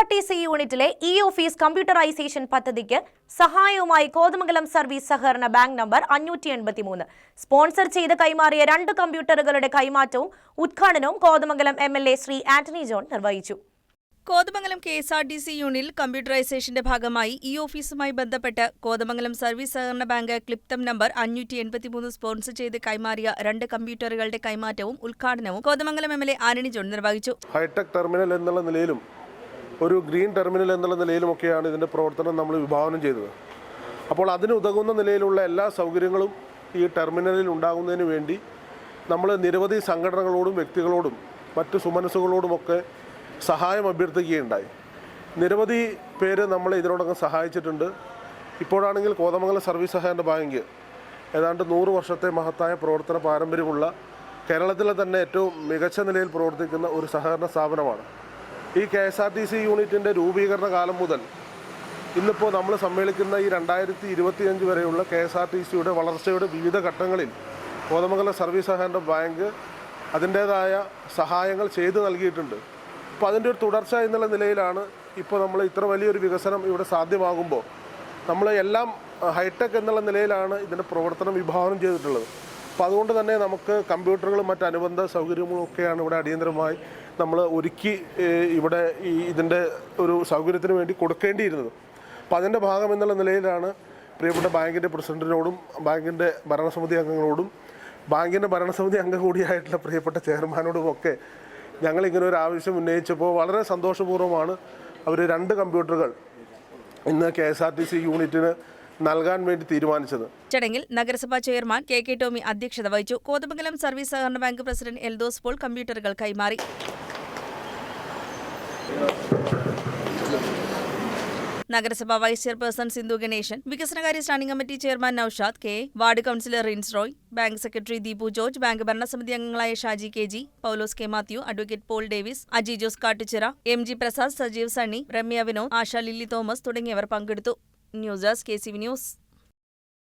R T C യൂണിറ്റിലെ e office computerisation പദ്ധതിക്ക് സഹായവുമായി കോതമംഗലം സർവീസ് സഹകരണ ബാങ്ക് നമ്പർ അഞ്ഞൂറ്റി എൺപത്തി മൂന്ന് സ്പോൺസർ ചെയ്ത് കൈമാറിയ രണ്ട് കമ്പ്യൂട്ടറുകളുടെ കൈമാറ്റവും ഉദ്ഘാടനവും Kothamangalam M L A Shri Antony John നിർവഹിച്ചു. Kothamangalam K S R T C യൂണിൽ കമ്പ്യൂട്ടറൈസേഷന്റെ ഭാഗമായി ഇ ഓഫീസുമായി ബന്ധപ്പെട്ട് കോതമംഗലം സർവീസ് സഹകരണ ബാങ്ക് ക്ലിപ്തം നമ്പർ അഞ്ഞൂറ്റി എൺപത്തിമൂന്ന് സ്പോൺസർ ചെയ്ത് കൈമാറിയ രണ്ട് കമ്പ്യൂട്ടറുകളുടെ കൈമാറ്റവും ഉദ്ഘാടനവും Kothamangalam M L A Antony John നിർവഹിച്ചു. ഹൈടെക് ടെർമിനൽ എന്നുള്ള നിലയിലും ഒരു ഗ്രീൻ ടെർമിനൽ എന്നുള്ള നിലയിലുമൊക്കെയാണ് ഇതിന്റെ പ്രവർത്തനം നമ്മൾ വിഭാവനം ചെയ്തത്. അപ്പോൾ അതിന് ഉതകുന്ന നിലയിലുള്ള എല്ലാ സൗകര്യങ്ങളും ഈ ടെർമിനലിൽ ഉണ്ടാകുന്നതിന് വേണ്ടി നമ്മൾ നിരവധി സംഘടനകളോടും വ്യക്തികളോടും മറ്റ് സുമനസ്സുകളോടുമൊക്കെ സഹായം അഭ്യർത്ഥിക്കുകയുണ്ടായി. നിരവധി പേര് നമ്മളെ ഇതിനോടകം സഹായിച്ചിട്ടുണ്ട്. ഇപ്പോഴാണെങ്കിൽ കോതമംഗലം സർവീസ് സഹകരണ ബാങ്ക് ഏതാണ്ട് നൂറ് വർഷത്തെ മഹത്തായ പ്രവർത്തന പാരമ്പര്യമുള്ള കേരളത്തിലെ തന്നെ ഏറ്റവും മികച്ച നിലയിൽ പ്രവർത്തിക്കുന്ന ഒരു സഹകരണ സ്ഥാപനമാണ്. ഈ K S R T C യൂണിറ്റിന്റെ രൂപീകരണ കാലം മുതൽ ഇന്നിപ്പോൾ നമ്മൾ സമ്മേളിക്കുന്ന ഈ രണ്ടായിരത്തി ഇരുപത്തിയഞ്ച് വരെയുള്ള കെ എസ് ആർ ടി സിയുടെ വളർച്ചയുടെ വിവിധ ഘട്ടങ്ങളിൽ കോതമംഗലം സർവീസ് സഹകരണ ബാങ്ക് അതിന്റേതായ സഹായങ്ങൾ ചെയ്തു നൽകിയിട്ടുണ്ട്. അപ്പോൾ അതിന്റെ ഒരു തുടർച്ച എന്നുള്ള നിലയിലാണ് ഇപ്പോൾ നമ്മൾ ഇത്ര വലിയൊരു വികസനം ഇവിടെ സാധ്യമാകുമ്പോൾ നമ്മൾ എല്ലാം ഹൈടെക് എന്നുള്ള നിലയിലാണ് ഇതിന്റെ പ്രവർത്തനം വിഭാവനം ചെയ്തിട്ടുള്ളത്. അപ്പോൾ അതുകൊണ്ട് തന്നെ നമുക്ക് കമ്പ്യൂട്ടറുകളും മറ്റ് അനുബന്ധ സൗകര്യങ്ങളും ഒക്കെയാണ് ഇവിടെ അടിയന്തരമായി നമ്മൾ ഒരുക്കി ഇവിടെ ഈ ഇതിന്റെ ഒരു സൗകര്യത്തിന് വേണ്ടി കൊടുക്കേണ്ടിയിരുന്നത്. അപ്പോൾ അതിന്റെ ഭാഗം എന്നുള്ള നിലയിലാണ് പ്രിയപ്പെട്ട ബാങ്കിന്റെ പ്രസിഡന്റിനോടും ബാങ്കിന്റെ ഭരണസമിതി അംഗങ്ങളോടും ബാങ്കിന്റെ ഭരണസമിതി അംഗം കൂടിയായിട്ടുള്ള പ്രിയപ്പെട്ട ചെയർമാനോടും ഒക്കെ ഞങ്ങൾ ഇങ്ങനെ ഒരു ആവശ്യം ഉന്നയിച്ചപ്പോൾ വളരെ സന്തോഷപൂർവമാണ് അവർ രണ്ട് കമ്പ്യൂട്ടറുകൾ ഇന്ന് K S R T C യൂണിറ്റിന് നൽകാൻ വേണ്ടി തീരുമാനിച്ചത്. ചടങ്ങിൽ നഗരസഭാ ചെയർമാൻ കെ കെ ടോമി അധ്യക്ഷത വഹിച്ചു. കോതമംഗലം സർവീസ് സഹകരണ ബാങ്ക് പ്രസിഡന്റ് എൽദോസ് പോൾ കമ്പ്യൂട്ടറുകൾ കൈമാറി. നഗരസഭാ വൈസ് ചെയർപേഴ്സൺ സിന്ധു ഗണേശൻ വികസനകാര്യ standing committee chairman Naushad K ward councillor Rins Roy bank secretary Deepu George bank ഭരണസമിതി അംഗങ്ങളായ Shaji K G Paulose K Mathew advocate Paul Davis Aji Jose Kattuchira M G Prasad Sajeev Sunny Ramya Vinod Asha Lilly Thomas തുടങ്ങിയവർ പങ്കെടുത്തു. News desk K C V news.